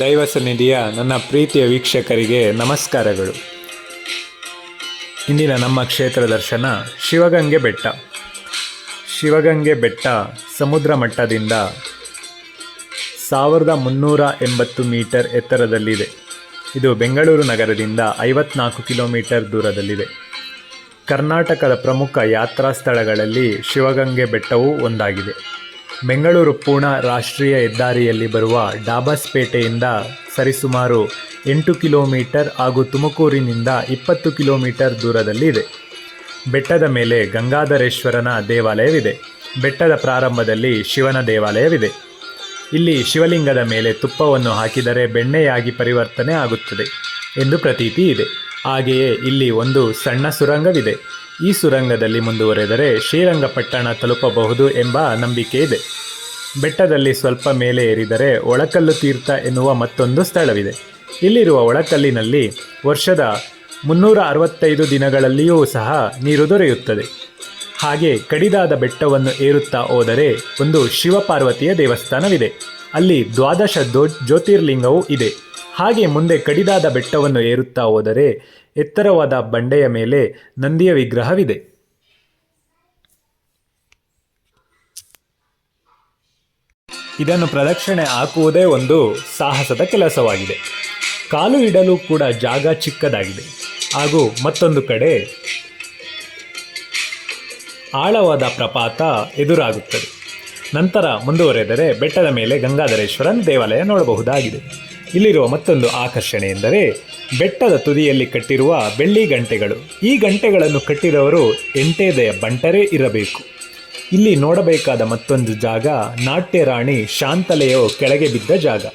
ದೈವ ಸನ್ನಿಧಿಯ ನನ್ನ ಪ್ರೀತಿಯ ವೀಕ್ಷಕರಿಗೆ ನಮಸ್ಕಾರಗಳು. ಇಂದಿನ ನಮ್ಮ ಕ್ಷೇತ್ರ ದರ್ಶನ ಶಿವಗಂಗೆ ಬೆಟ್ಟ. ಶಿವಗಂಗೆ ಬೆಟ್ಟ ಸಮುದ್ರ ಮಟ್ಟದಿಂದ ಸಾವಿರದ ಮುನ್ನೂರ ಎಂಬತ್ತು ಮೀಟರ್ ಎತ್ತರದಲ್ಲಿದೆ. ಇದು ಬೆಂಗಳೂರು ನಗರದಿಂದ ಐವತ್ನಾಲ್ಕು ಕಿಲೋಮೀಟರ್ ದೂರದಲ್ಲಿದೆ. ಕರ್ನಾಟಕದ ಪ್ರಮುಖ ಯಾತ್ರಾ ಸ್ಥಳಗಳಲ್ಲಿ ಶಿವಗಂಗೆ ಬೆಟ್ಟವೂ ಒಂದಾಗಿದೆ. ಬೆಂಗಳೂರು ಪೂಣಾ ರಾಷ್ಟ್ರೀಯ ಹೆದ್ದಾರಿಯಲ್ಲಿ ಬರುವ ಡಾಬಸ್ಪೇಟೆಯಿಂದ ಸರಿಸುಮಾರು ಎಂಟು ಕಿಲೋಮೀಟರ್ ಹಾಗೂ ತುಮಕೂರಿನಿಂದ ಇಪ್ಪತ್ತು ಕಿಲೋಮೀಟರ್ ದೂರದಲ್ಲಿದೆ. ಬೆಟ್ಟದ ಮೇಲೆ ಗಂಗಾಧರೇಶ್ವರನ ದೇವಾಲಯವಿದೆ. ಬೆಟ್ಟದ ಪ್ರಾರಂಭದಲ್ಲಿ ಶಿವನ ದೇವಾಲಯವಿದೆ. ಇಲ್ಲಿ ಶಿವಲಿಂಗದ ಮೇಲೆ ತುಪ್ಪವನ್ನು ಹಾಕಿದರೆ ಬೆಣ್ಣೆಯಾಗಿ ಪರಿವರ್ತನೆ ಆಗುತ್ತದೆ ಎಂದು ಪ್ರತೀತಿ ಇದೆ. ಹಾಗೆಯೇ ಇಲ್ಲಿ ಒಂದು ಸಣ್ಣ ಸುರಂಗವಿದೆ. ಈ ಸುರಂಗದಲ್ಲಿ ಮುಂದುವರೆದರೆ ಶ್ರೀರಂಗಪಟ್ಟಣ ತಲುಪಬಹುದು ಎಂಬ ನಂಬಿಕೆ ಇದೆ. ಬೆಟ್ಟದಲ್ಲಿ ಸ್ವಲ್ಪ ಮೇಲೆ ಏರಿದರೆ ಒಳಕಲ್ಲು ತೀರ್ಥ ಎನ್ನುವ ಮತ್ತೊಂದು ಸ್ಥಳವಿದೆ. ಇಲ್ಲಿರುವ ಒಳಕಲ್ಲಿನಲ್ಲಿ ವರ್ಷದ ಮುನ್ನೂರ ಅರವತ್ತೈದು ದಿನಗಳಲ್ಲಿಯೂ ಸಹ ನೀರು ದೊರೆಯುತ್ತದೆ. ಹಾಗೆ ಕಡಿದಾದ ಬೆಟ್ಟವನ್ನು ಏರುತ್ತಾ ಹೋದರೆ ಒಂದು ಶಿವಪಾರ್ವತಿಯ ದೇವಸ್ಥಾನವಿದೆ. ಅಲ್ಲಿ ದ್ವಾದಶ ಜ್ಯೋತಿರ್ಲಿಂಗವೂ ಇದೆ. ಹಾಗೆ ಮುಂದೆ ಕಡಿದಾದ ಬೆಟ್ಟವನ್ನು ಏರುತ್ತಾ ಹೋದರೆ ಎತ್ತರವಾದ ಬಂಡೆಯ ಮೇಲೆ ನಂದಿಯ ವಿಗ್ರಹವಿದೆ. ಇದನ್ನು ಪ್ರದಕ್ಷಿಣೆ ಹಾಕುವುದೇ ಒಂದು ಸಾಹಸದ ಕೆಲಸವಾಗಿದೆ. ಕಾಲು ಇಡಲು ಕೂಡ ಜಾಗ ಚಿಕ್ಕದಾಗಿದೆ. ಹಾಗೂ ಮತ್ತೊಂದು ಕಡೆ ಆಳವಾದ ಪ್ರಪಾತ ಎದುರಾಗುತ್ತದೆ. ನಂತರ ಮುಂದುವರೆದರೆ ಬೆಟ್ಟದ ಮೇಲೆ ಗಂಗಾಧರೇಶ್ವರನ ದೇವಾಲಯ ನೋಡಬಹುದಾಗಿದೆ. ಇಲ್ಲಿರುವ ಮತ್ತೊಂದು ಆಕರ್ಷಣೆ ಎಂದರೆ ಬೆಟ್ಟದ ತುದಿಯಲ್ಲಿ ಕಟ್ಟಿರುವ ಬೆಳ್ಳಿ ಗಂಟೆಗಳು. ಈ ಗಂಟೆಗಳನ್ನು ಕಟ್ಟಿದವರು ಎಂಟೇದೆಯ ಬಂಟರೇ ಇರಬೇಕು. ಇಲ್ಲಿ ನೋಡಬೇಕಾದ ಮತ್ತೊಂದು ಜಾಗ ನಾಟ್ಯ ರಾಣಿ ಶಾಂತಲೆಯೋ ಕೆಳಗೆ ಬಿದ್ದ ಜಾಗ.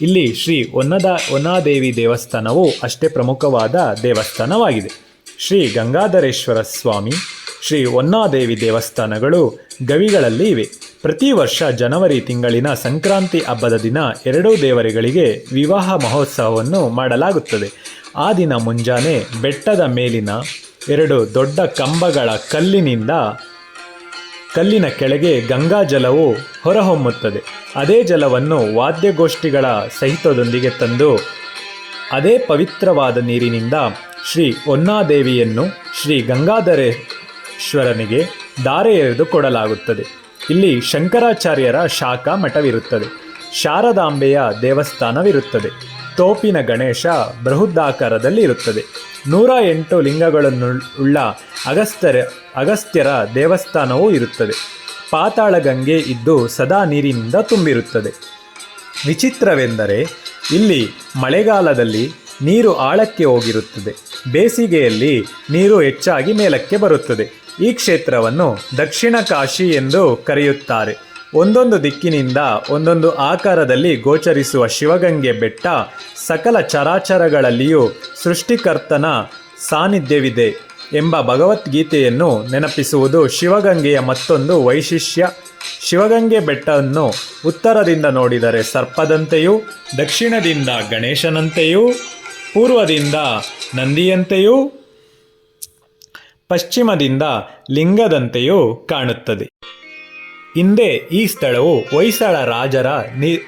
ಇಲ್ಲಿ ಶ್ರೀ ಒನ್ನದ ಒನಾದೇವಿ ದೇವಸ್ಥಾನವು ಅಷ್ಟೇ ಪ್ರಮುಖವಾದ ದೇವಸ್ಥಾನವಾಗಿದೆ. ಶ್ರೀ ಗಂಗಾಧರೇಶ್ವರ ಸ್ವಾಮಿ, ಶ್ರೀ ಒನ್ನಾದೇವಿ ದೇವಸ್ಥಾನಗಳು ಗವಿಗಳಲ್ಲಿ ಇವೆ. ಪ್ರತಿ ವರ್ಷ ಜನವರಿ ತಿಂಗಳಿನ ಸಂಕ್ರಾಂತಿ ಹಬ್ಬದ ದಿನ ಎರಡೂ ದೇವರುಗಳಿಗೆ ವಿವಾಹ ಮಹೋತ್ಸವವನ್ನು ಮಾಡಲಾಗುತ್ತದೆ. ಆ ದಿನ ಮುಂಜಾನೆ ಬೆಟ್ಟದ ಮೇಲಿನ ಎರಡು ದೊಡ್ಡ ಕಂಬಗಳ ಕಲ್ಲಿನಿಂದ ಕಲ್ಲಿನ ಕೆಳಗೆ ಗಂಗಾ ಜಲವು ಹೊರಹೊಮ್ಮುತ್ತದೆ. ಅದೇ ಜಲವನ್ನು ವಾದ್ಯಗೋಷ್ಠಿಗಳ ಸಹಿತದೊಂದಿಗೆ ತಂದು ಅದೇ ಪವಿತ್ರವಾದ ನೀರಿನಿಂದ ಶ್ರೀ ಹೊನ್ನಾದೇವಿಯನ್ನು ಶ್ರೀ ಗಂಗಾಧರೇಶ್ವರನಿಗೆ ದಾರೆ ಎರೆದು ಕೊಡಲಾಗುತ್ತದೆ. ಇಲ್ಲಿ ಶಂಕರಾಚಾರ್ಯರ ಶಾಖಾ ಮಠವಿರುತ್ತದೆ. ಶಾರದಾಂಬೆಯ ದೇವಸ್ಥಾನವಿರುತ್ತದೆ. ತೋಪಿನ ಗಣೇಶ ಬೃಹದಾಕಾರದಲ್ಲಿ ಇರುತ್ತದೆ ನೂರ ಎಂಟು ಲಿಂಗಗಳನ್ನು ಉಳ್ಳ ಅಗಸ್ತ್ಯರ ಅಗಸ್ತ್ಯರ ದೇವಸ್ಥಾನವೂ ಇರುತ್ತದೆ. ಪಾತಾಳ ಗಂಗೆ ಇದ್ದು ಸದಾ ನೀರಿನಿಂದ ತುಂಬಿರುತ್ತದೆ. ವಿಚಿತ್ರವೆಂದರೆ ಇಲ್ಲಿ ಮಳೆಗಾಲದಲ್ಲಿ ನೀರು ಆಳಕ್ಕೆ ಹೋಗಿರುತ್ತದೆ. ಬೇಸಿಗೆಯಲ್ಲಿ ನೀರು ಹೆಚ್ಚಾಗಿ ಮೇಲಕ್ಕೆ ಬರುತ್ತದೆ. ಈ ಕ್ಷೇತ್ರವನ್ನು ದಕ್ಷಿಣ ಕಾಶಿ ಎಂದು ಕರೆಯುತ್ತಾರೆ. ಒಂದೊಂದು ದಿಕ್ಕಿನಿಂದ ಒಂದೊಂದು ಆಕಾರದಲ್ಲಿ ಗೋಚರಿಸುವ ಶಿವಗಂಗೆ ಬೆಟ್ಟ ಸಕಲ ಚರಾಚರಗಳಲ್ಲಿಯೂ ಸೃಷ್ಟಿಕರ್ತನ ಸಾನ್ನಿಧ್ಯವಿದೆ ಎಂಬ ಭಗವದ್ಗೀತೆಯನ್ನು ನೆನಪಿಸುವುದು ಶಿವಗಂಗೆಯ ಮತ್ತೊಂದು ವೈಶಿಷ್ಟ್ಯ. ಶಿವಗಂಗೆ ಬೆಟ್ಟವನ್ನು ಉತ್ತರದಿಂದ ನೋಡಿದರೆ ಸರ್ಪದಂತೆಯೂ, ದಕ್ಷಿಣದಿಂದ ಗಣೇಶನಂತೆಯೂ, ಪೂರ್ವದಿಂದ ನಂದಿಯಂತೆಯೂ ಪಶ್ಚಿಮದಿಂದ ಲಿಂಗದಂತೆಯೂ ಕಾಣುತ್ತದೆ. ಹಿಂದೆ ಈ ಸ್ಥಳವು ಹೊಯ್ಸಳ ರಾಜರ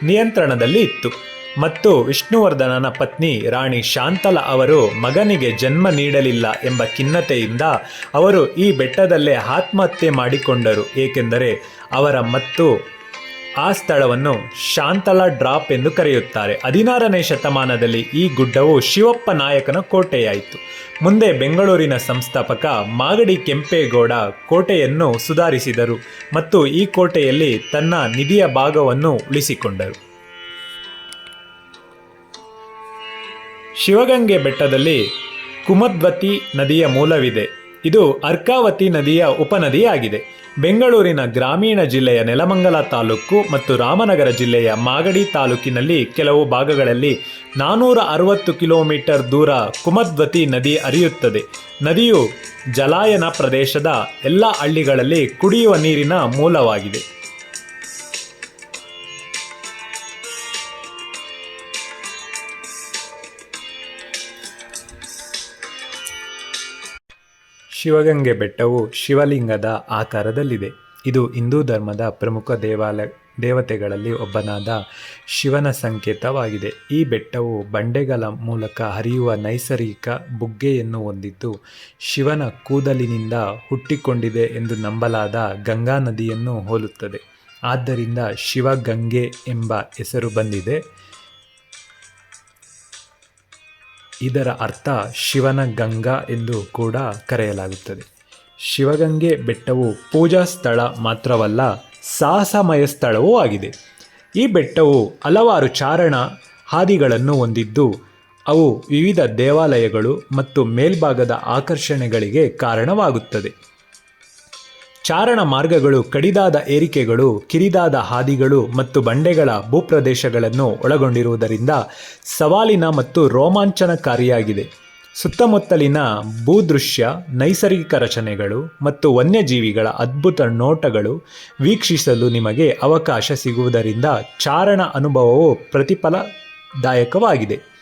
ನಿಯಂತ್ರಣದಲ್ಲಿ ಇತ್ತು. ಮತ್ತು ವಿಷ್ಣುವರ್ಧನನ ಪತ್ನಿ ರಾಣಿ ಶಾಂತಲ ಅವರು ಮಗನಿಗೆ ಜನ್ಮ ನೀಡಲಿಲ್ಲ ಎಂಬ ಖಿನ್ನತೆಯಿಂದ ಅವರು ಈ ಬೆಟ್ಟದಲ್ಲೇ ಆತ್ಮಹತ್ಯೆ ಮಾಡಿಕೊಂಡರು. ಏಕೆಂದರೆ ಅವರ ಮತ್ತು ಆ ಸ್ಥಳವನ್ನು ಶಾಂತಲ ಡ್ರಾಪ್ ಎಂದು ಕರೆಯುತ್ತಾರೆ. ಹದಿನಾರನೇ ಶತಮಾನದಲ್ಲಿ ಈ ಗುಡ್ಡವು ಶಿವಪ್ಪ ನಾಯಕನ ಕೋಟೆಯಾಯಿತು. ಮುಂದೆ ಬೆಂಗಳೂರಿನ ಸಂಸ್ಥಾಪಕ ಮಾಗಡಿ ಕೆಂಪೇಗೌಡ ಕೋಟೆಯನ್ನು ಸುಧಾರಿಸಿದರು ಮತ್ತು ಈ ಕೋಟೆಯಲ್ಲಿ ತನ್ನ ನಿಧಿಯ ಭಾಗವನ್ನು ಉಳಿಸಿಕೊಂಡರು. ಶಿವಗಂಗೆ ಬೆಟ್ಟದಲ್ಲಿ ಕುಮದ್ವತಿ ನದಿಯ ಮೂಲವಿದೆ. ಇದು ಅರ್ಕಾವತಿ ನದಿಯ ಉಪನದಿಯಾಗಿದೆ. ಬೆಂಗಳೂರಿನ ಗ್ರಾಮೀಣ ಜಿಲ್ಲೆಯ ನೆಲಮಂಗಲ ತಾಲೂಕು ಮತ್ತು ರಾಮನಗರ ಜಿಲ್ಲೆಯ ಮಾಗಡಿ ತಾಲೂಕಿನಲ್ಲಿ ಕೆಲವು ಭಾಗಗಳಲ್ಲಿ ನಾನೂರ ಅರವತ್ತು ಕಿಲೋಮೀಟರ್ ದೂರ ಕುಮದ್ವತಿ ನದಿ ಹರಿಯುತ್ತದೆ. ನದಿಯು ಜಲಾಯನ ಪ್ರದೇಶದ ಎಲ್ಲ ಹಳ್ಳಿಗಳಲ್ಲಿ ಕುಡಿಯುವ ನೀರಿನ ಮೂಲವಾಗಿದೆ. ಶಿವಗಂಗೆ ಬೆಟ್ಟವು ಶಿವಲಿಂಗದ ಆಕಾರದಲ್ಲಿದೆ. ಇದು ಹಿಂದೂ ಧರ್ಮದ ಪ್ರಮುಖ ದೇವಾಲಯ ದೇವತೆಗಳಲ್ಲಿ ಒಬ್ಬನಾದ ಶಿವನ ಸಂಕೇತವಾಗಿದೆ. ಈ ಬೆಟ್ಟವು ಬಂಡೆಗಳ ಮೂಲಕ ಹರಿಯುವ ನೈಸರ್ಗಿಕ ಬುಗ್ಗೆಯನ್ನು ಹೊಂದಿದ್ದು, ಶಿವನ ಕೂದಲಿನಿಂದ ಹುಟ್ಟಿಕೊಂಡಿದೆ ಎಂದು ನಂಬಲಾದ ಗಂಗಾ ನದಿಯನ್ನು ಹೋಲುತ್ತದೆ. ಆದ್ದರಿಂದ ಶಿವಗಂಗೆ ಎಂಬ ಹೆಸರು ಬಂದಿದೆ. ಇದರ ಅರ್ಥ ಶಿವನ ಗಂಗಾ ಎಂದು ಕೂಡ ಕರೆಯಲಾಗುತ್ತದೆ. ಶಿವಗಂಗೆ ಬೆಟ್ಟವು ಪೂಜಾ ಸ್ಥಳ ಮಾತ್ರವಲ್ಲ ಸಾಹಸಮಯ ಸ್ಥಳವೂ ಆಗಿದೆ. ಈ ಬೆಟ್ಟವು ಹಲವಾರು ಚಾರಣ ಹಾದಿಗಳನ್ನು ಹೊಂದಿದ್ದು, ಅವು ವಿವಿಧ ದೇವಾಲಯಗಳು ಮತ್ತು ಮೇಲ್ಭಾಗದ ಆಕರ್ಷಣೆಗಳಿಗೆ ಕಾರಣವಾಗುತ್ತದೆ. ಚಾರಣ ಮಾರ್ಗಗಳು, ಕಡಿದಾದ ಏರಿಕೆಗಳು, ಕಿರಿದಾದ ಹಾದಿಗಳು ಮತ್ತು ಬಂಡೆಗಳ ಭೂಪ್ರದೇಶಗಳನ್ನು ಒಳಗೊಂಡಿರುವುದರಿಂದ ಸವಾಲಿನ ಮತ್ತು ರೋಮಾಂಚನಕಾರಿಯಾಗಿದೆ. ಸುತ್ತಮುತ್ತಲಿನ ಭೂದೃಶ್ಯ, ನೈಸರ್ಗಿಕ ರಚನೆಗಳು ಮತ್ತು ವನ್ಯಜೀವಿಗಳ ಅದ್ಭುತ ನೋಟಗಳು ವೀಕ್ಷಿಸಲು ನಿಮಗೆ ಅವಕಾಶ ಸಿಗುವುದರಿಂದ ಚಾರಣ ಅನುಭವವು ಪ್ರತಿಫಲದಾಯಕವಾಗಿದೆ.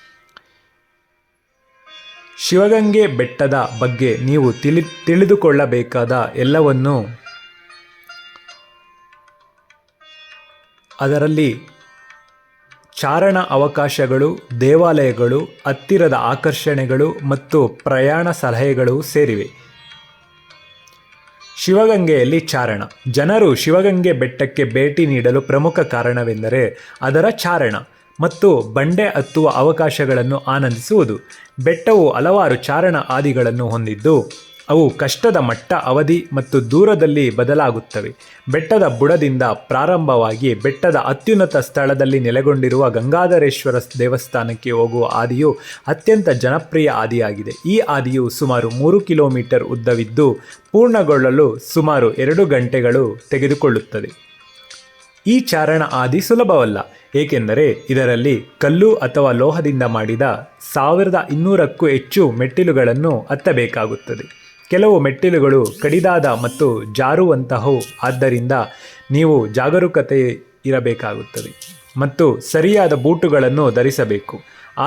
ಶಿವಗಂಗೆ ಬೆಟ್ಟದ ಬಗ್ಗೆ ನೀವು ತಿಳಿ, ತಿಳಿದುಕೊಳ್ಳಬೇಕಾದ ಎಲ್ಲವನ್ನು ಅದರಲ್ಲಿ ಚಾರಣ ಅವಕಾಶಗಳು, ದೇವಾಲಯಗಳು, ಹತ್ತಿರದ ಆಕರ್ಷಣೆಗಳು ಮತ್ತು ಪ್ರಯಾಣ ಸಲಹೆಗಳು ಸೇರಿವೆ. ಶಿವಗಂಗೆಯಲ್ಲಿ ಚಾರಣ. ಜನರು ಶಿವಗಂಗೆ ಬೆಟ್ಟಕ್ಕೆ ಭೇಟಿ ನೀಡಲು ಪ್ರಮುಖ ಕಾರಣವೆಂದರೆ ಅದರ ಚಾರಣ. ಮತ್ತು ಬಂಡೆ ಹತ್ತುವ ಅವಕಾಶಗಳನ್ನು ಆನಂದಿಸುವುದು. ಬೆಟ್ಟವು ಹಲವಾರು ಚಾರಣ ಆದಿಗಳನ್ನು ಹೊಂದಿದ್ದು, ಅವು ಕಷ್ಟದ ಮಟ್ಟ, ಅವಧಿ ಮತ್ತು ದೂರದಲ್ಲಿ ಬದಲಾಗುತ್ತವೆ. ಬೆಟ್ಟದ ಬುಡದಿಂದ ಪ್ರಾರಂಭವಾಗಿ ಬೆಟ್ಟದ ಅತ್ಯುನ್ನತ ಸ್ಥಳದಲ್ಲಿ ನೆಲೆಗೊಂಡಿರುವ ಗಂಗಾಧರೇಶ್ವರ ದೇವಸ್ಥಾನಕ್ಕೆ ಹೋಗುವ ಆದಿಯು ಅತ್ಯಂತ ಜನಪ್ರಿಯ ಆದಿಯಾಗಿದೆ. ಈ ಆದಿಯು ಸುಮಾರು ಮೂರು ಕಿಲೋಮೀಟರ್ ಉದ್ದವಿದ್ದು, ಪೂರ್ಣಗೊಳ್ಳಲು ಸುಮಾರು ಎರಡು ಗಂಟೆಗಳು ತೆಗೆದುಕೊಳ್ಳುತ್ತದೆ. ಈ ಚಾರಣ ಆದಿ ಸುಲಭವಲ್ಲ, ಏಕೆಂದರೆ ಇದರಲ್ಲಿ ಕಲ್ಲು ಅಥವಾ ಲೋಹದಿಂದ ಮಾಡಿದ ಸಾವಿರದ ಇನ್ನೂರಕ್ಕೂ ಹೆಚ್ಚು ಮೆಟ್ಟಿಲುಗಳನ್ನು ಹತ್ತಬೇಕಾಗುತ್ತದೆ ಕೆಲವು ಮೆಟ್ಟಿಲುಗಳು ಕಡಿದಾದ ಮತ್ತು ಜಾರುವಂತಹವು, ಆದ್ದರಿಂದ ನೀವು ಜಾಗರೂಕತೆ ಇರಬೇಕಾಗುತ್ತದೆ ಮತ್ತು ಸರಿಯಾದ ಬೂಟುಗಳನ್ನು ಧರಿಸಬೇಕು.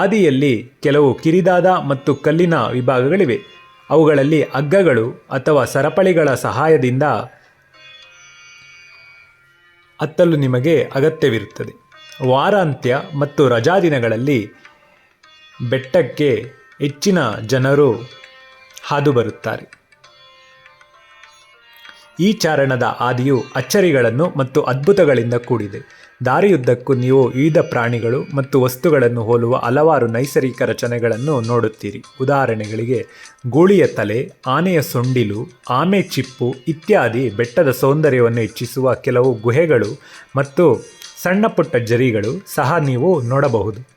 ಆದಿಯಲ್ಲಿ ಕೆಲವು ಕಿರಿದಾದ ಮತ್ತು ಕಲ್ಲಿನ ವಿಭಾಗಗಳಿವೆ. ಅವುಗಳಲ್ಲಿ ಹಗ್ಗಗಳು ಅಥವಾ ಸರಪಳಿಗಳ ಸಹಾಯದಿಂದ ಹತ್ತಲು ನಿಮಗೆ ಅಗತ್ಯವಿರುತ್ತದೆ. ವಾರಾಂತ್ಯ ಮತ್ತು ರಜಾದಿನಗಳಲ್ಲಿ ಬೆಟ್ಟಕ್ಕೆ ಹೆಚ್ಚಿನ ಜನರು ಹಾದು ಬರುತ್ತಾರೆ. ಈ ಚಾರಣದ ಆದಿಯು ಅಚ್ಚರಿಗಳನ್ನು ಮತ್ತು ಅದ್ಭುತಗಳಿಂದ ಕೂಡಿದೆ. ದಾರಿಯುದ್ದಕ್ಕೂ ನೀವು ವಿವಿಧ ಪ್ರಾಣಿಗಳು ಮತ್ತು ವಸ್ತುಗಳನ್ನು ಹೋಲುವ ಹಲವಾರು ನೈಸರ್ಗಿಕ ರಚನೆಗಳನ್ನು ನೋಡುತ್ತೀರಿ. ಉದಾಹರಣೆಗಳಿಗೆ, ಗೂಳಿಯ ತಲೆ, ಆನೆಯ ಸೊಂಡಿಲು, ಆಮೆ ಚಿಪ್ಪು ಇತ್ಯಾದಿ ಬೆಟ್ಟದ ಸೌಂದರ್ಯವನ್ನು ಹೆಚ್ಚಿಸುವ ಕೆಲವು ಗುಹೆಗಳು ಮತ್ತು ಸಣ್ಣ ಪುಟ್ಟ ಜರಿಗಳು ಸಹ ನೀವು ನೋಡಬಹುದು.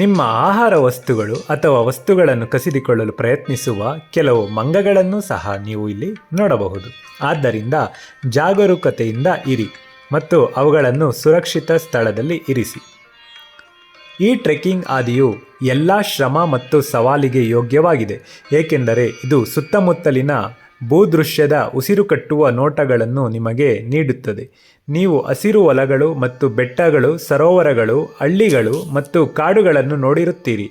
ನಿಮ್ಮ ಆಹಾರ ವಸ್ತುಗಳು ಅಥವಾ ವಸ್ತುಗಳನ್ನು ಕಸಿದುಕೊಳ್ಳಲು ಪ್ರಯತ್ನಿಸುವ ಕೆಲವು ಮಂಗಗಳನ್ನು ಸಹ ನೀವು ಇಲ್ಲಿ ನೋಡಬಹುದು. ಆದ್ದರಿಂದ ಜಾಗರೂಕತೆಯಿಂದ ಇರಿ ಮತ್ತು ಅವುಗಳನ್ನು ಸುರಕ್ಷಿತ ಸ್ಥಳದಲ್ಲಿ ಇರಿಸಿ. ಈ ಟ್ರೆಕ್ಕಿಂಗ್ ಆದಿಯು ಎಲ್ಲ ಶ್ರಮ ಮತ್ತು ಸವಾಲಿಗೆ ಯೋಗ್ಯವಾಗಿದೆ, ಏಕೆಂದರೆ ಇದು ಸುತ್ತಮುತ್ತಲಿನ ಭೂದೃಶ್ಯದ ಉಸಿರು ಕಟ್ಟುವ ನೋಟಗಳನ್ನು ನಿಮಗೆ ನೀಡುತ್ತದೆ. ನೀವು ಹಸಿರು ಹೊಲಗಳು ಮತ್ತು ಬೆಟ್ಟಗಳು, ಸರೋವರಗಳು, ಹಳ್ಳಿಗಳು ಮತ್ತು ಕಾಡುಗಳನ್ನು ನೋಡಿರುತ್ತೀರಿ.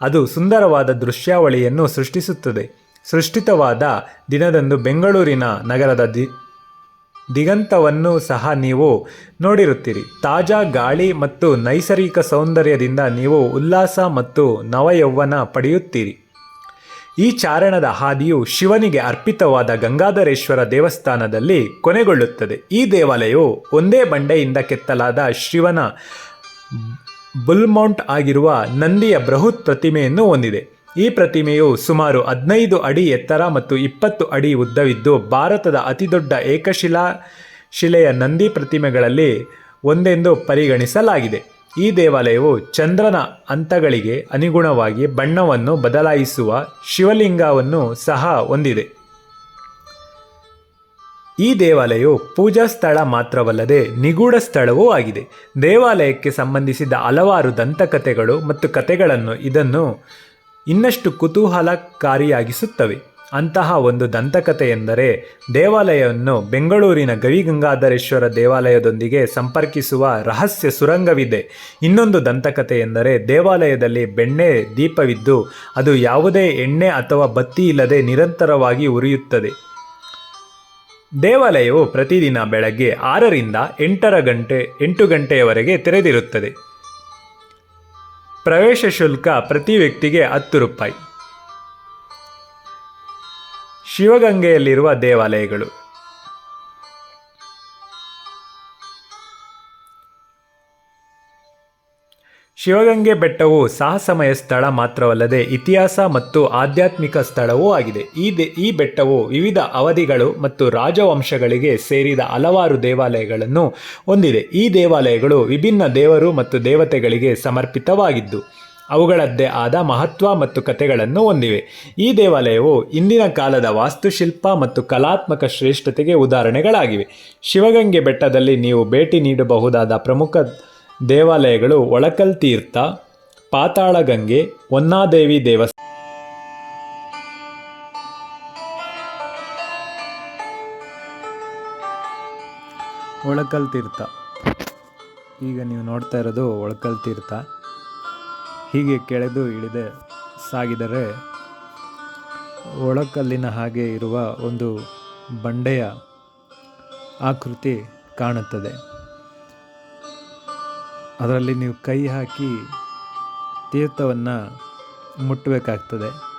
ಅದು ಸುಂದರವಾದ ದೃಶ್ಯಾವಳಿಯನ್ನು ಸೃಷ್ಟಿಸುತ್ತದೆ. ಸೃಷ್ಟಿತವಾದ ದಿನದಂದು ಬೆಂಗಳೂರಿನ ನಗರದ ದಿ, ದಿಗಂತವನ್ನು ಸಹ ನೀವು ನೋಡಿರುತ್ತೀರಿ. ತಾಜಾ ಗಾಳಿ ಮತ್ತು ನೈಸರ್ಗಿಕ ಸೌಂದರ್ಯದಿಂದ ನೀವು ಉಲ್ಲಾಸ ಮತ್ತು ನವಯೌವನ ಪಡೆಯುತ್ತೀರಿ. ಈ ಚಾರಣದ ಹಾದಿಯು ಶಿವನಿಗೆ ಅರ್ಪಿತವಾದ ಗಂಗಾಧರೇಶ್ವರ ದೇವಸ್ಥಾನದಲ್ಲಿ ಕೊನೆಗೊಳ್ಳುತ್ತದೆ. ಈ ದೇವಾಲಯವು ಒಂದೇ ಬಂಡೆಯಿಂದ ಕೆತ್ತಲಾದ ಶಿವನ ಬುಲ್ಮೌಂಟ್ ಆಗಿರುವ ನಂದಿಯ ಬೃಹತ್ ಪ್ರತಿಮೆಯನ್ನು ಹೊಂದಿದೆ. ಈ ಪ್ರತಿಮೆಯು ಸುಮಾರು ಹದಿನೈದು ಅಡಿ ಎತ್ತರ ಮತ್ತು ಇಪ್ಪತ್ತು ಅಡಿ ಉದ್ದವಿದ್ದು, ಭಾರತದ ಅತಿದೊಡ್ಡ ಏಕಶಿಲಾ ಶಿಲೆಯ ನಂದಿ ಪ್ರತಿಮೆಗಳಲ್ಲಿ ಒಂದೆಂದು ಪರಿಗಣಿಸಲಾಗಿದೆ. ಈ ದೇವಾಲಯವು ಚಂದ್ರನ ಹಂತಗಳಿಗೆ ಅನುಗುಣವಾಗಿ ಬಣ್ಣವನ್ನು ಬದಲಾಯಿಸುವ ಶಿವಲಿಂಗವನ್ನು ಸಹ ಹೊಂದಿದೆ. ಈ ದೇವಾಲಯವು ಪೂಜಾ ಸ್ಥಳ ಮಾತ್ರವಲ್ಲದೆ ನಿಗೂಢ ಸ್ಥಳವೂ ಆಗಿದೆ. ದೇವಾಲಯಕ್ಕೆ ಸಂಬಂಧಿಸಿದ ಹಲವಾರು ದಂತಕಥೆಗಳು ಮತ್ತು ಕಥೆಗಳನ್ನು ಇದನ್ನು ಇನ್ನಷ್ಟು ಕುತೂಹಲಕಾರಿಯಾಗಿಸುತ್ತವೆ. ಅಂತಹ ಒಂದು ದಂತಕಥೆ ಎಂದರೆ ದೇವಾಲಯವನ್ನು ಬೆಂಗಳೂರಿನ ಗವಿಗಂಗಾಧರೇಶ್ವರ ದೇವಾಲಯದೊಂದಿಗೆ ಸಂಪರ್ಕಿಸುವ ರಹಸ್ಯ ಸುರಂಗವಿದೆ. ಇನ್ನೊಂದು ದಂತಕಥೆ ಎಂದರೆ ದೇವಾಲಯದಲ್ಲಿ ಬೆಣ್ಣೆ ದೀಪವಿದ್ದು ಅದು ಯಾವುದೇ ಎಣ್ಣೆ ಅಥವಾ ಬತ್ತಿ ಇಲ್ಲದೆ ನಿರಂತರವಾಗಿ ಉರಿಯುತ್ತದೆ. ದೇವಾಲಯವು ಪ್ರತಿದಿನ ಬೆಳಗ್ಗೆ ಆರರಿಂದ ಎಂಟರ ಗಂಟೆ, ಎಂಟು ಗಂಟೆಯವರೆಗೆ ತೆರೆದಿರುತ್ತದೆ. ಪ್ರವೇಶ ಶುಲ್ಕ ಪ್ರತಿ ವ್ಯಕ್ತಿಗೆ ಹತ್ತು ರೂಪಾಯಿ. ಶಿವಗಂಗೆಯಲ್ಲಿರುವ ದೇವಾಲಯಗಳು. ಶಿವಗಂಗೆ ಬೆಟ್ಟವು ಸಾಹಸಮಯ ಸ್ಥಳ ಮಾತ್ರವಲ್ಲದೆ ಇತಿಹಾಸ ಮತ್ತು ಆಧ್ಯಾತ್ಮಿಕ ಸ್ಥಳವೂ ಆಗಿದೆ. ಈ ದೇ, ಈ ಬೆಟ್ಟವು ವಿವಿಧ ಅವಧಿಗಳು ಮತ್ತು ರಾಜವಂಶಗಳಿಗೆ ಸೇರಿದ ಹಲವಾರು ದೇವಾಲಯಗಳನ್ನು ಹೊಂದಿದೆ. ಈ ದೇವಾಲಯಗಳು ವಿಭಿನ್ನ ದೇವರು ಮತ್ತು ದೇವತೆಗಳಿಗೆ ಸಮರ್ಪಿತವಾಗಿದ್ದು ಅವುಗಳದ್ದೇ ಆದ ಮಹತ್ವ ಮತ್ತು ಕಥೆಗಳನ್ನು ಹೊಂದಿವೆ. ಈ ದೇವಾಲಯವು ಇಂದಿನ ಕಾಲದ ವಾಸ್ತುಶಿಲ್ಪ ಮತ್ತು ಕಲಾತ್ಮಕ ಶ್ರೇಷ್ಠತೆಗೆ ಉದಾಹರಣೆಗಳಾಗಿವೆ. ಶಿವಗಂಗೆ ಬೆಟ್ಟದಲ್ಲಿ ನೀವು ಭೇಟಿ ನೀಡಬಹುದಾದ ಪ್ರಮುಖ ದೇವಾಲಯಗಳು ಒಳಕಲ್ ತೀರ್ಥ, ಪಾತಾಳಗಂಗೆ, ಹೊನ್ನಾದೇವಿ ದೇವಸ್ಥಾನ ಒಳಕಲ್ ತೀರ್ಥ. ಈಗ ನೀವು ನೋಡ್ತಾ ಇರೋದು ಒಳಕಲ್ ತೀರ್ಥ. ಹೀಗೆ ಕೆಳೆದು ಇಳಿದೆ ಸಾಗಿದರೆ ಒಳಕಲ್ಲಿನ ಹಾಗೆ ಇರುವ ಒಂದು ಬಂಡೆಯ ಆಕೃತಿ ಕಾಣುತ್ತದೆ. ಅದರಲ್ಲಿ ನೀವು ಕೈ ಹಾಕಿ ತೀರ್ಥವನ್ನು ಮುಟ್ಟಬೇಕಾಗ್ತದೆ.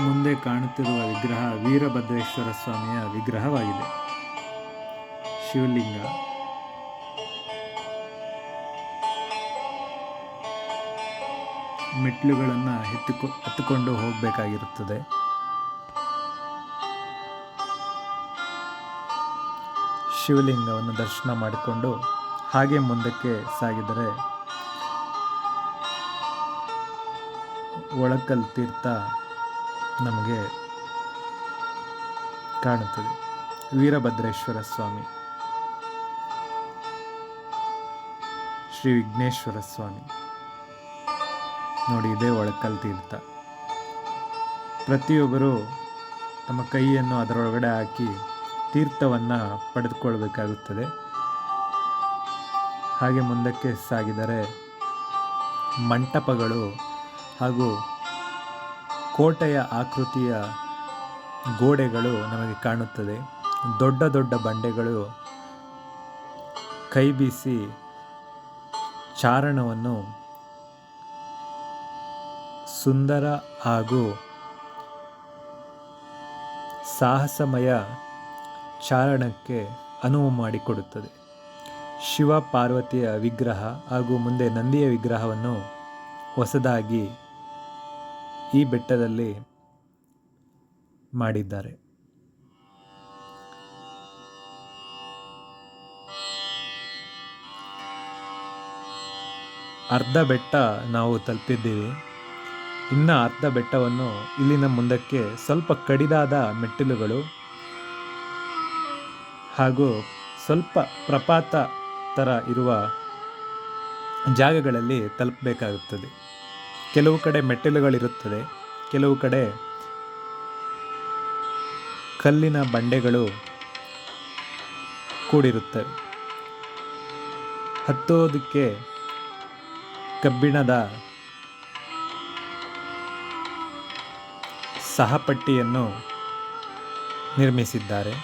ಮುಂದೆ ಕಾಣುತ್ತಿರುವ ವಿಗ್ರಹ ವೀರಭದ್ರೇಶ್ವರ ಸ್ವಾಮಿಯ ವಿಗ್ರಹವಾಗಿದೆ. ಶಿವಲಿಂಗ. ಮೆಟ್ಲುಗಳನ್ನು ಎತ್ತುಕೊ ಹತ್ತುಕೊಂಡು ಹೋಗಬೇಕಾಗಿರುತ್ತದೆ. ಶಿವಲಿಂಗವನ್ನು ದರ್ಶನ ಮಾಡಿಕೊಂಡು ಹಾಗೆ ಮುಂದಕ್ಕೆ ಸಾಗಿದರೆ ಒಳಕಲ್ ತೀರ್ಥ ನಮಗೆ ಕಾಣುತ್ತದೆ. ವೀರಭದ್ರೇಶ್ವರ ಸ್ವಾಮಿ. ಶ್ರೀ ವಿಘ್ನೇಶ್ವರ ಸ್ವಾಮಿ. ನೋಡಿ, ಇದೇ ಒಳಕಲ್ ತೀರ್ಥ. ಪ್ರತಿಯೊಬ್ಬರು ತಮ್ಮ ಕೈಯನ್ನು ಅದರೊಳಗಡೆ ಹಾಕಿ ತೀರ್ಥವನ್ನು ಪಡೆದುಕೊಳ್ಬೇಕಾಗುತ್ತದೆ. ಹಾಗೆ ಮುಂದಕ್ಕೆ ಸಾಗಿದರೆ ಮಂಟಪಗಳು ಹಾಗೂ ಕೋಟೆಯ ಆಕೃತಿಯ ಗೋಡೆಗಳು ನಮಗೆ ಕಾಣುತ್ತದೆ. ದೊಡ್ಡ ದೊಡ್ಡ ಬಂಡೆಗಳು ಕೈ ಬೀಸಿ ಚಾರಣವನ್ನು ಸುಂದರ ಹಾಗೂ ಸಾಹಸಮಯ ಚಾರಣಕ್ಕೆ ಅನುವು ಮಾಡಿಕೊಡುತ್ತದೆ. ಶಿವ ಪಾರ್ವತಿಯ ವಿಗ್ರಹ ಹಾಗೂ ಮುಂದೆ ನಂದಿಯ ವಿಗ್ರಹವನ್ನು ಹೊಸದಾಗಿ ಈ ಬೆಟ್ಟದಲ್ಲಿ ಮಾಡಿದ್ದಾರೆ. ಅರ್ಧ ಬೆಟ್ಟ ನಾವು ತಲುಪಿದ್ದೀವಿ. ಇನ್ನ ಅರ್ಧ ಬೆಟ್ಟವನ್ನು ಇಲ್ಲಿನ ಮುಂದಕ್ಕೆ ಸ್ವಲ್ಪ ಕಡಿದಾದ ಮೆಟ್ಟಿಲುಗಳು ಹಾಗೂ ಸ್ವಲ್ಪ ಪ್ರಪಾತ ಥರ ಇರುವ ಜಾಗಗಳಲ್ಲಿ ತಲುಪಬೇಕಾಗುತ್ತದೆ. ಕೆಲವು ಕಡೆ ಮೆಟ್ಟಿಲುಗಳಿರುತ್ತದೆ, ಕೆಲವು ಕಡೆ ಕಲ್ಲಿನ ಬಂಡೆಗಳು ಕೂಡಿರುತ್ತವೆ. ಹತ್ತೋದಕ್ಕೆ ಕಬ್ಬಿಣದ ಸಹಪಟ್ಟಿಯನ್ನು ನಿರ್ಮಿಸಿದ್ದಾರೆ.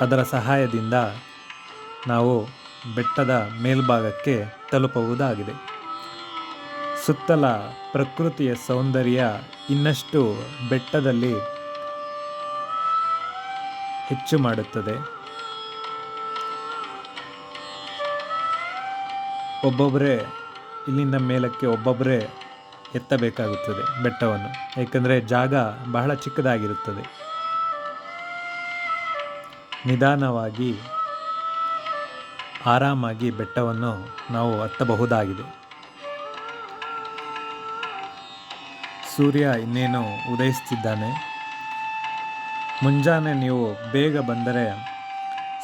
ಅದರ ಸಹಾಯದಿಂದ ನಾವು ಬೆಟ್ಟದ ಮೇಲ್ಭಾಗಕ್ಕೆ ತಲುಪುವುದಾಗಿದೆ ಸುತ್ತಲ ಪ್ರಕೃತಿಯ ಸೌಂದರ್ಯ ಇನ್ನಷ್ಟು ಬೆಟ್ಟದಲ್ಲಿ ಹೆಚ್ಚು ಮಾಡುತ್ತದೆ. ಒಬ್ಬೊಬ್ಬರೇ ಇಲ್ಲಿಂದ ಮೇಲಕ್ಕೆ ಒಬ್ಬೊಬ್ಬರೇ ಎತ್ತಬೇಕಾಗುತ್ತದೆ ಬೆಟ್ಟವನ್ನು. ಏಕೆಂದರೆ ಜಾಗ ಬಹಳ ಚಿಕ್ಕದಾಗಿರುತ್ತದೆ. ನಿಧಾನವಾಗಿ ಆರಾಮಾಗಿ ಬೆಟ್ಟವನ್ನು ನಾವು ಹತ್ತಬಹುದಾಗಿದೆ. ಸೂರ್ಯ ಇನ್ನೇನು ಉದಯಿಸ್ತಿದ್ದಾನೆ? ಮುಂಜಾನೆ ನೀವು ಬೇಗ ಬಂದರೆ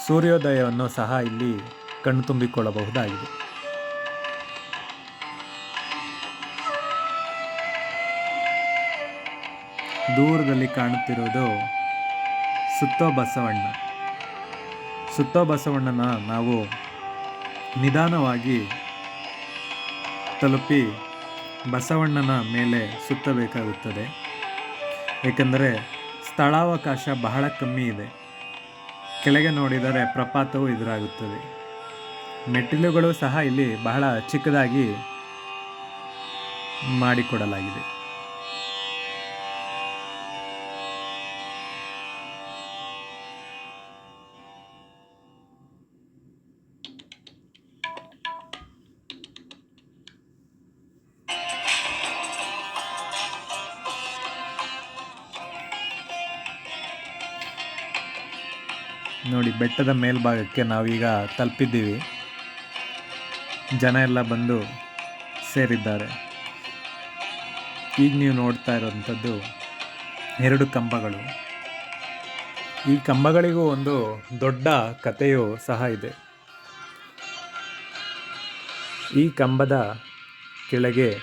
ಸೂರ್ಯೋದಯವನ್ನು ಸಹ ಇಲ್ಲಿ ಕಣ್ತುಂಬಿಕೊಳ್ಳಬಹುದಾಗಿದೆ ದೂರದಲ್ಲಿ ಕಾಣುತ್ತಿರುವುದು ಸುತ್ತೋ ಬಸವಣ್ಣ ಸುತ್ತೋ ಬಸವಣ್ಣನ ನಾವು ನಿಧಾನವಾಗಿ ತಲುಪಿ ಬಸವಣ್ಣನ ಮೇಲೆ ಸುತ್ತಬೇಕಾಗುತ್ತದೆ. ಏಕೆಂದರೆ ಸ್ಥಳಾವಕಾಶ ಬಹಳ ಕಮ್ಮಿ ಇದೆ. ಕೆಳಗೆ ನೋಡಿದರೆ ಪ್ರಪಾತವು ಎದುರಾಗುತ್ತದೆ. ಮೆಟ್ಟಿಲುಗಳು ಸಹ ಇಲ್ಲಿ ಬಹಳ ಚಿಕ್ಕದಾಗಿ ಮಾಡಿಕೊಡಲಾಗಿದೆ. ಬೆಟ್ಟದ ಮೇಲ್ಭಾಗಕ್ಕೆ ನಾವೀಗ ತಲುಪಿದ್ದೀವಿ. ಜನ ಎಲ್ಲ ಬಂದು ಸೇರಿದ್ದಾರೆ. ಈಗ ನೀವು ನೋಡ್ತಾ ಇರೋವಂಥದ್ದು ಎರಡು ಕಂಬಗಳು. ಈ ಕಂಬಗಳಿಗೂ ಒಂದು ದೊಡ್ಡ ಕಥೆಯು ಸಹ ಇದೆ. ಈ ಕಂಬದ ಕೆಳಗೆ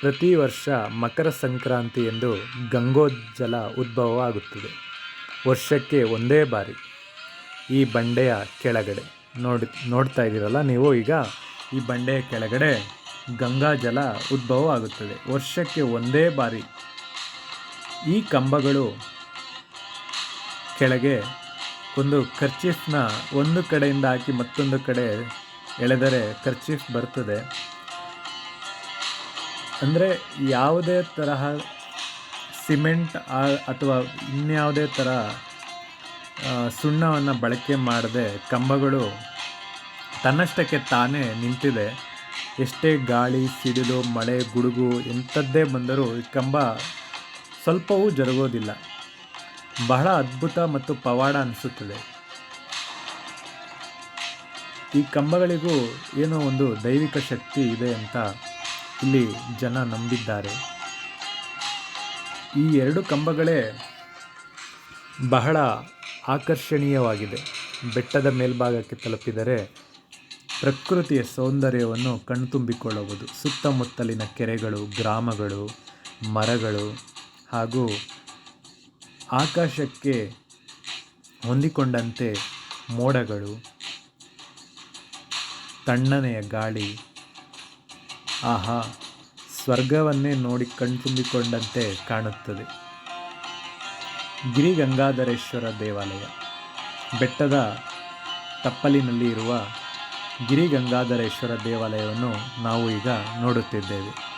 ಪ್ರತಿ ವರ್ಷ ಮಕರ ಸಂಕ್ರಾಂತಿ ಎಂದು ಗಂಗೋಜಲ ಉದ್ಭವವಾಗುತ್ತದೆ. ವರ್ಷಕ್ಕೆ ಒಂದೇ ಬಾರಿ. ಈ ಬಂಡೆಯ ಕೆಳಗಡೆ. ನೋಡಿ, ನೋಡ್ತಾ ಇದ್ದೀರಲ್ಲ ನೀವು ಈಗ ಈ ಬಂಡೆಯ ಕೆಳಗಡೆ ಗಂಗಾ ಜಲ ಉದ್ಭವ ಆಗುತ್ತದೆ. ವರ್ಷಕ್ಕೆ ಒಂದೇ ಬಾರಿ ಈ ಕಂಬಗಳು ಕೆಳಗೆ ಒಂದು ಖರ್ಚಿಫ್ನ ಒಂದು ಕಡೆಯಿಂದ ಹಾಕಿ ಮತ್ತೊಂದು ಕಡೆ ಎಳೆದರೆ ಕರ್ಚೀಫ್ ಬರ್ತದೆ. ಅಂದರೆ ಯಾವುದೇ ತರಹ ಸಿಮೆಂಟ್ ಅಥವಾ ಇನ್ಯಾವುದೇ ಥರ ಸುಣ್ಣವನ್ನು ಬಳಕೆ ಮಾಡದೆ ಕಂಬಗಳು ತನ್ನಷ್ಟಕ್ಕೆ ತಾನೇ ನಿಂತಿದೆ. ಎಷ್ಟೇ ಗಾಳಿ, ಸಿಡಿಲು, ಮಳೆ, ಗುಡುಗು ಎಂಥದ್ದೇ ಬಂದರೂ ಈ ಕಂಬ ಸ್ವಲ್ಪವೂ ಜರುಗೋದಿಲ್ಲ. ಬಹಳ ಅದ್ಭುತ ಮತ್ತು ಪವಾಡ ಅನಿಸುತ್ತದೆ. ಈ ಕಂಬಗಳಿಗೂ ಏನೋ ಒಂದು ದೈವಿಕ ಶಕ್ತಿ ಇದೆ ಅಂತ ಇಲ್ಲಿ ಜನ ನಂಬಿದ್ದಾರೆ. ಈ ಎರಡು ಕಂಬಗಳೇ ಬಹಳ ಆಕರ್ಷಣೀಯವಾಗಿದೆ. ಬೆಟ್ಟದ ಮೇಲ್ಭಾಗಕ್ಕೆ ತಲುಪಿದರೆ ಪ್ರಕೃತಿಯ ಸೌಂದರ್ಯವನ್ನು ಕಣ್ತುಂಬಿಕೊಳ್ಳಬಹುದು. ಸುತ್ತಮುತ್ತಲಿನ ಕೆರೆಗಳು, ಗ್ರಾಮಗಳು, ಮರಗಳು ಹಾಗೂ ಆಕಾಶಕ್ಕೆ ಹೊಂದಿಕೊಂಡಂತೆ ಮೋಡಗಳು, ತಣ್ಣನೆಯ ಗಾಳಿ, ಆಹಾ, ಸ್ವರ್ಗವನ್ನೇ ನೋಡಿ ಕಣ್ತುಂಬಿಕೊಂಡಂತೆ ಕಾಣುತ್ತದೆ. ಗಿರಿಗಂಗಾಧರೇಶ್ವರ ದೇವಾಲಯ. ಬೆಟ್ಟದ ತಪ್ಪಲಿನಲ್ಲಿ ಇರುವ ಗಿರಿಗಂಗಾಧರೇಶ್ವರ ದೇವಾಲಯವನ್ನು ನಾವು ಈಗ ನೋಡುತ್ತಿದ್ದೇವೆ.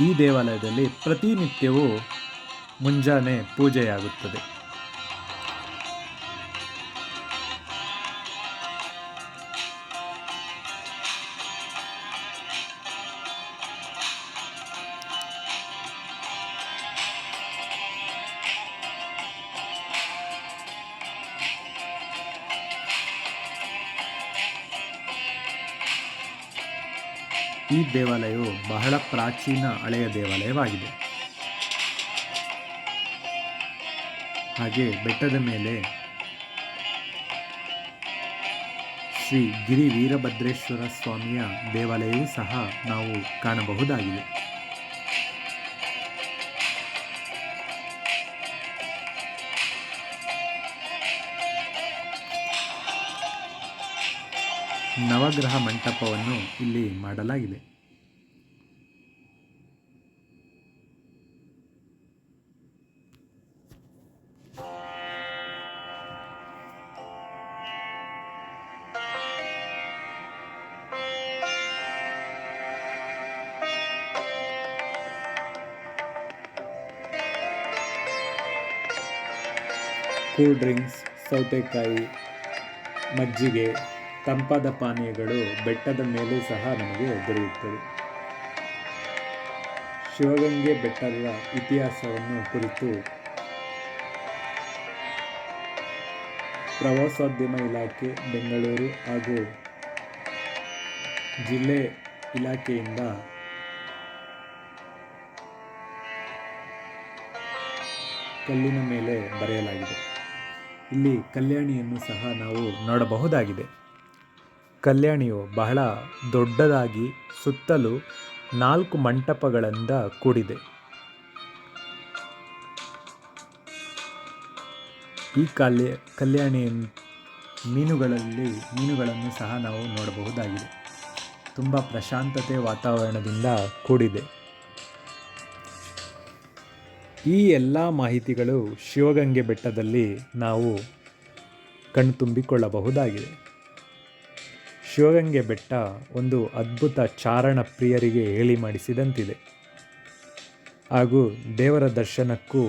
ಈ ದೇವಾಲಯದಲ್ಲಿ ಪ್ರತಿನಿತ್ಯವೂ ಮುಂಜಾನೆ ಪೂಜೆಯಾಗುತ್ತದೆ. ದೇವಾಲಯವು ಬಹಳ ಪ್ರಾಚೀನ ಹಳೆಯ ದೇವಾಲಯವಾಗಿದೆ. ಹಾಗೆ ಬೆಟ್ಟದ ಮೇಲೆ ಶ್ರೀ ಗಿರಿ ವೀರಭದ್ರೇಶ್ವರ ಸ್ವಾಮಿಯ ದೇವಾಲಯವೂ ಸಹ ನಾವು ಕಾಣಬಹುದಾಗಿದೆ. ನವಗ್ರಹ ಮಂಟಪವನ್ನು ಇಲ್ಲಿ ಮಾಡಲಾಗಿದೆ. ಕೂಲ್ ಡ್ರಿಂಕ್ಸ್ ಸೌತೆಕಾಯಿ, ಮಜ್ಜಿಗೆ, ತಂಪಾದ ಪಾನೀಯಗಳು ಬೆಟ್ಟದ ಮೇಲೂ ಸಹ ನಮಗೆ ದೊರೆಯುತ್ತದೆ ಶಿವಗಂಗೆ ಬೆಟ್ಟದ ಇತಿಹಾಸವನ್ನು ಕುರಿತು ಪ್ರವಾಸೋದ್ಯಮ ಇಲಾಖೆ ಬೆಂಗಳೂರು ಹಾಗೂ ಜಿಲ್ಲೆ ಇಲಾಖೆಯಿಂದ ಕಲ್ಲಿನ ಮೇಲೆ ಬರೆಯಲಾಗಿದೆ. ಇಲ್ಲಿ ಕಲ್ಯಾಣಿಯನ್ನು ಸಹ ನಾವು ನೋಡಬಹುದಾಗಿದೆ. ಕಲ್ಯಾಣಿಯು ಬಹಳ ದೊಡ್ಡದಾಗಿ ಸುತ್ತಲೂ ನಾಲ್ಕು ಮಂಟಪಗಳಿಂದ ಕೂಡಿದೆ. ಈ ಕಲ್ಯ, ಕಲ್ಯಾಣಿ ಮೀನುಗಳಲ್ಲಿ, ಮೀನುಗಳನ್ನು ಸಹ ನಾವು ನೋಡಬಹುದಾಗಿದೆ. ತುಂಬ ಪ್ರಶಾಂತತೆ ವಾತಾವರಣದಿಂದ ಕೂಡಿದೆ. ಈ ಎಲ್ಲ ಮಾಹಿತಿಗಳು ಶಿವಗಂಗೆ ಬೆಟ್ಟದಲ್ಲಿ ನಾವು ಕಣ್ತುಂಬಿಕೊಳ್ಳಬಹುದಾಗಿದೆ. ಶಿವಗಂಗೆ ಬೆಟ್ಟ ಒಂದು ಅದ್ಭುತ ಚಾರಣ ಪ್ರಿಯರಿಗೆ ಹೇಳಿ ಮಾಡಿಸಿದಂತಿದೆ. ಹಾಗೂ ದೇವರ ದರ್ಶನಕ್ಕೂ